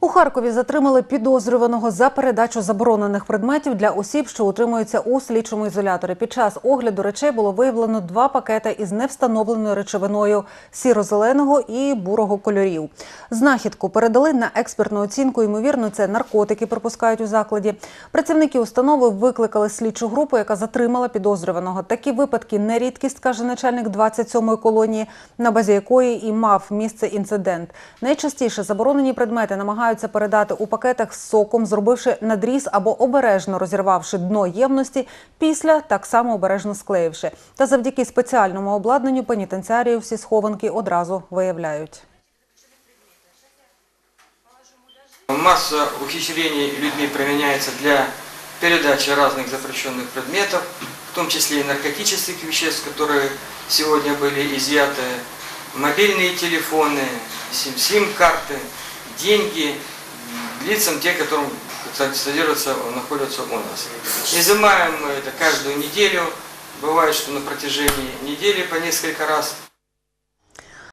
У Харкові затримали підозрюваного за передачу заборонених предметів для осіб, що утримуються у слідчому ізоляторі. Під час огляду речей було виявлено два пакети із невстановленою речовиною сіро-зеленого і бурого кольорів. Знахідку передали на експертну оцінку. Ймовірно, це наркотики припускають у закладі. Працівники установи викликали слідчу групу, яка затримала підозрюваного. Такі випадки не рідкість, каже начальник 27-ї колонії, на базі якої і мав місце інцидент. Найчастіше заборонені предмети намагаються передати у пакетах з соком, зробивши надріз або обережно розірвавши дно ємності, після так само обережно склеївши. Та завдяки спеціальному обладнанню пенітенціарії всі схованки одразу виявляють. Масса ухищрений людьми применяется для передачи разных запрещенных предметов, в том числе и наркотических веществ, которые сегодня были изъяты, мобильные телефоны, сим- сим-карты, деньги м, лицам, те, которым кстати, содержатся, находятся у нас. Изымаем мы это каждую неделю. Бывает, что на протяжении недели по несколько раз